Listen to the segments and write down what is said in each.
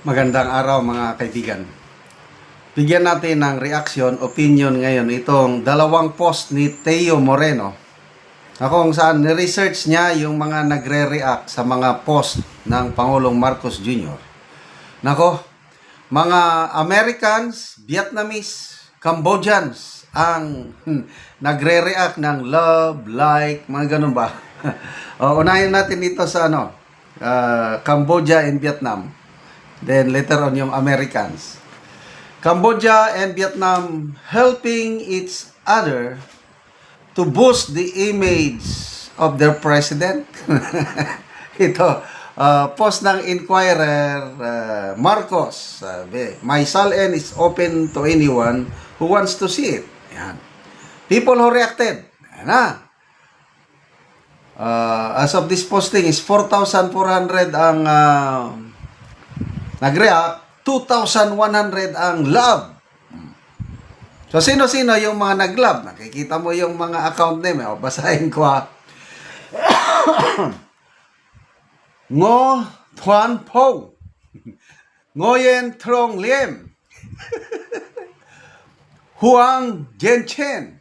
Magandang araw mga kaibigan. Bigyan natin ng reaction, opinion ngayon itong dalawang post ni Teo Moreno. Ako kung saan ni-research niya yung mga nagre-react sa mga post ng Pangulong Marcos Jr. Nako, mga Americans, Vietnamese, Cambodians ang hmm, nagre-react ng love, like, mga ganun ba? o, unahin natin dito sa ano, uh, Cambodia and Vietnam. Then later on yung Americans. Cambodia and Vietnam helping each other to boost the image of their president. Ito, uh, post ng Inquirer, uh, Marcos, sabi, my salin is open to anyone who wants to see it. Yan. People who reacted. Yan na. Uh, as of this posting is 4,400 ang uh, nag-react, 2,100 ang love. So, sino-sino yung mga nag-love? Nakikita mo yung mga account name. eh. O, basahin ko ha. Ngo Thuan Po. Ngoyen Trong Liem. Huang Jianchen.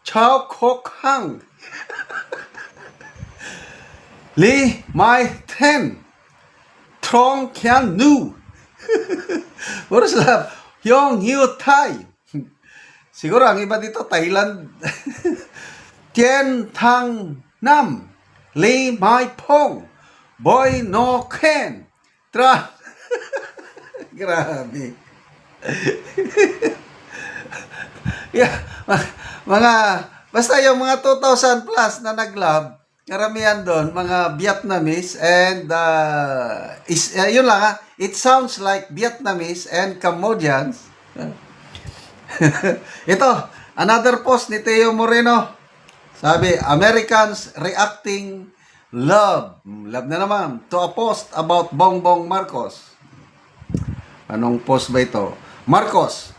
Chao Kok Hang. Li Mai Ten. Trong Kian Nu. Sila. Yong Yu Tai. Siguro ang iba dito, Thailand. Tien Thang Nam. Li Mai Pong. Boy No Ken. Tra. Grabe. yeah, mga, basta yung mga 2,000 plus na nag-love, karamihan doon, mga Vietnamese and, uh, is, uh, yun lang ha, it sounds like Vietnamese and Cambodians. Ito, another post ni Teo Moreno. Sabi, Americans reacting love. Love na naman. To a post about Bongbong Marcos. Anong post ba ito? Marcos,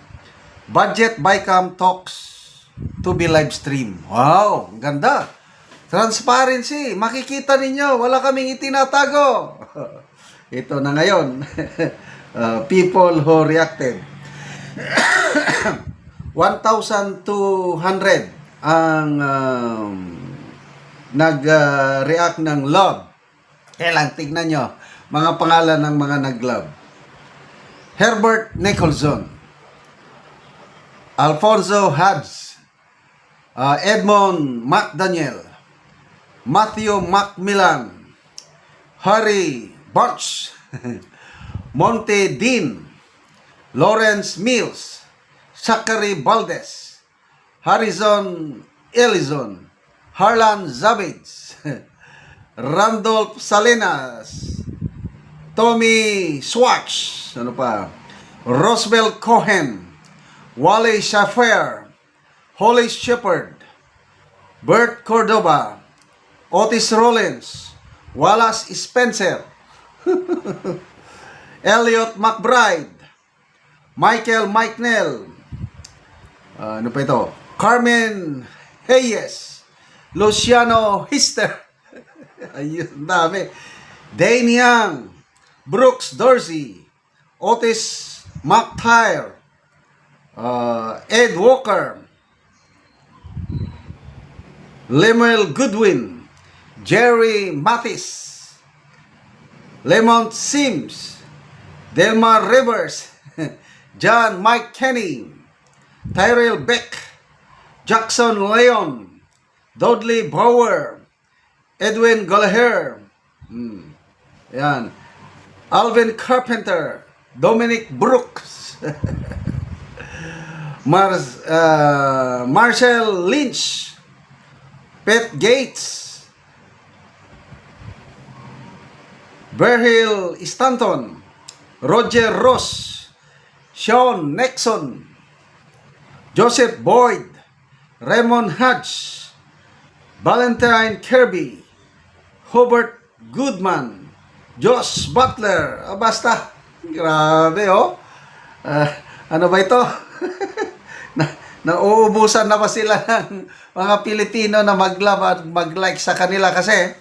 budget bycam talks to be live stream. Wow, ganda. Transparency. Makikita ninyo, wala kaming itinatago. ito na ngayon. Uh, people who reacted. 1,200 ang um, nag-react ng love. Kailan, tignan nyo, mga pangalan ng mga nag-love. Herbert Nicholson, Alfonso Habs, uh, Edmond McDaniel, Matthew Macmillan, Harry Bunch, Monte Dean, Lawrence Mills, Zachary Valdez, Harrison Ellison, Harlan Zabids, Randolph Salinas, Tommy Swatch, ano pa, Roswell Cohen, Wally Schaffer, Holly Shepard, Bert Cordova, Otis Rollins, Wallace Spencer, Elliot McBride, Michael Michael, Ah, ano pa ito? Carmen Hayes, Luciano Hister, ayun, dami. Dane Young, Brooks Dorsey, Otis McTire, uh, Ed Walker, Lemuel Goodwin, Jerry Mathis, Lemont Sims, Delmar Rivers, John Mike Kenny, Tyrell Beck, Jackson Leon, Dudley Bauer, Edwin Gallagher, hmm, Alvin Carpenter, Dominic Brooks, Mars, uh, Marshall Lynch, Pet Gates, Berhill Stanton, Roger Ross, Sean Nixon, Joseph Boyd, Raymond Hodge, Valentine Kirby, Hubert Goodman, Josh Butler. Ah, basta, grabe oh. Ah, ano ba ito? na, nauubusan na ba sila ng mga Pilipino na mag-love at mag-like sa kanila kasi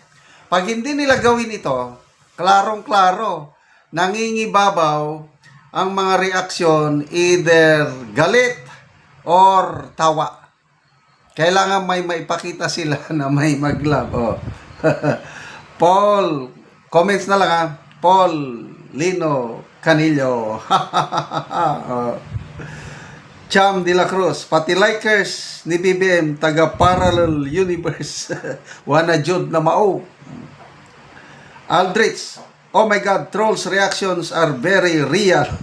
pag hindi nila gawin ito, klarong-klaro nangingibabaw ang mga reaksyon either galit or tawa. Kailangan may maipakita sila na may maglove. Oh. Paul, comments na lang ha. Paul Lino Canillo. oh. Cham de la Cruz, pati likers ni BBM, taga Parallel Universe. Wana Jud na mao. Aldrich, oh my God, trolls reactions are very real.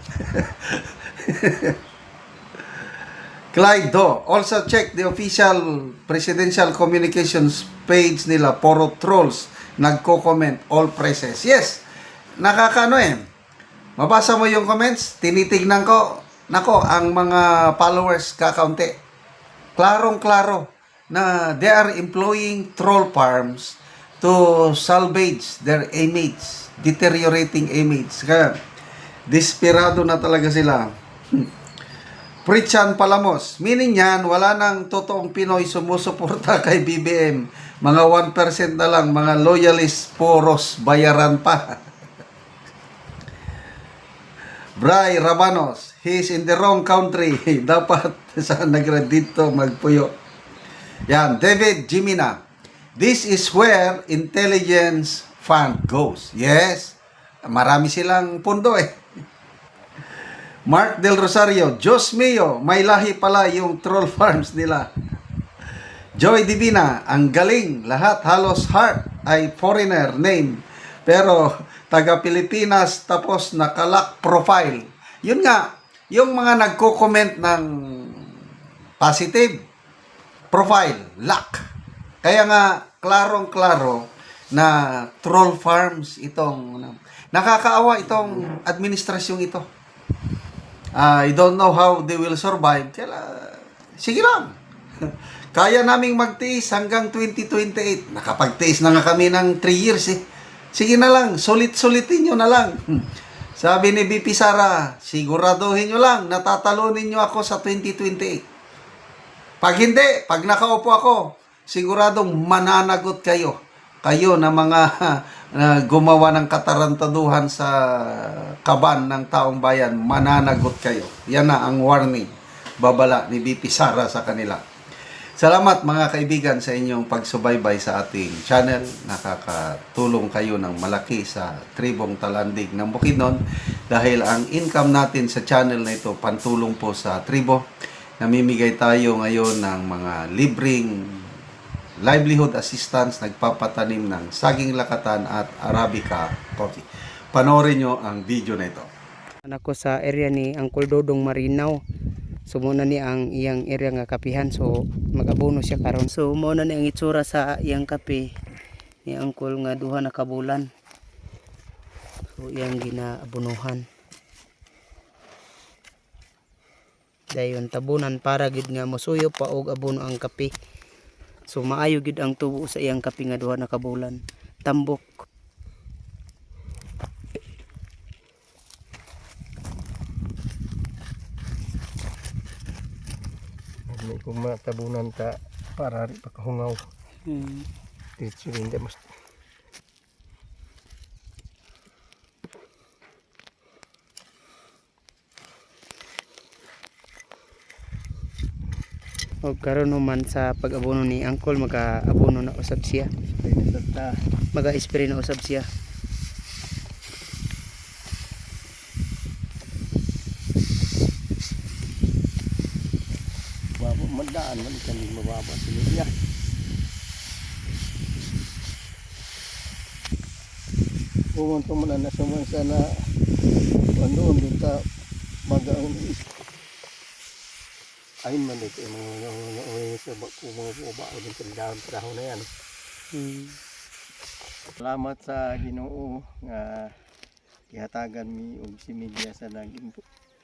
Clyde Do, also check the official presidential communications page nila, puro trolls, nagko-comment, all praises. Yes, nakakano eh. Mabasa mo yung comments, tinitignan ko, nako, ang mga followers kakaunti. Klarong-klaro na they are employing troll farms to salvage their image, deteriorating image. Kaya, desperado na talaga sila. Pritchan Palamos. Meaning yan, wala nang totoong Pinoy sumusuporta kay BBM. Mga 1% na lang, mga loyalist, poros, bayaran pa. Bray Rabanos, he's in the wrong country. Dapat sa nagrad dito magpuyo. Yan, David Jimina. This is where intelligence fund goes. Yes, marami silang pundo eh. Mark Del Rosario, Diyos mio, may lahi pala yung troll farms nila. Joy Divina, ang galing, lahat halos heart ay foreigner name. Pero taga Pilipinas tapos nakalak profile. Yun nga, yung mga nagko-comment ng positive profile, luck. Kaya nga, klarong-klaro na troll farms itong nakakaawa itong administrasyong ito. I don't know how they will survive. Kaya, sige lang. Kaya naming magtiis hanggang 2028. Nakapagtiis na nga kami ng 3 years eh. Sige na lang, sulit-sulitin nyo na lang. Sabi ni BP Sara, siguraduhin nyo lang, natatalunin nyo ako sa 2028. Pag hindi, pag nakaupo ako, siguradong mananagot kayo. Kayo na mga na gumawa ng katarantaduhan sa kaban ng taong bayan, mananagot kayo. Yan na ang warning, babala ni BP Sara sa kanila. Salamat mga kaibigan sa inyong pagsubaybay sa ating channel. Nakakatulong kayo ng malaki sa Tribong Talandig ng Bukidnon dahil ang income natin sa channel na ito pantulong po sa tribo. Namimigay tayo ngayon ng mga libreng livelihood assistance, nagpapatanim ng saging lakatan at arabica coffee. Panoorin nyo ang video na ito. anak ko sa area ni Uncle Dodong Marinaw. So muna ni ang iyang area nga kapihan so magabono siya karon. So muna ni ang itsura sa iyang kape ni Uncle nga duha na kabulan. So iyang ginaabunuhan. Dayon tabunan para gid nga mosuyo pa og abono ang kape. So maayo gid ang tubo sa iyang kape nga duha na kabulan. Tambok May kung matabunan ta para rin pagkahungaw. Hmm. Dito hindi mas O karon man sa pag-abono ni Uncle maka-abono na usab siya. Maga-spray na usab siya. Babo mandaan man kan di mababa sa niya. Pumunta mo na mga sana ano doon ta maga ay man ito yung mga mga mga mga baba o din tindahan trabaho na yan. Hmm. Salamat sa Ginoo nga gihatagan mi og si media sa naging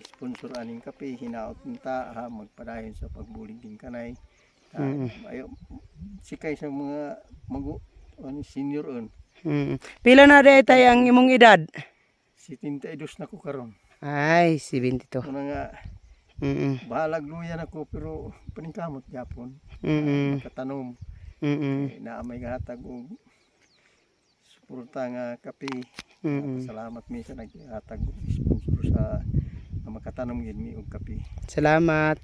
sponsor aning kape hinaot ta ha magpadayon sa pagbulig din kanay. Ah, Mm. ayo sikay sa mga magu ano, senior on. Hmm. Pila na day tay ang imong edad? Si Tintaidus na ko karon. Ay, 72. Ano nga Mm. bahalag luyan ako pero paningkamot gyapon. Mm. Katanom Mm. eh, na may gahatag og suporta nga kape. Mm-mm. Salamat mi sa naghatag og sponsor sa nga makatanom gid mi og kape. Salamat.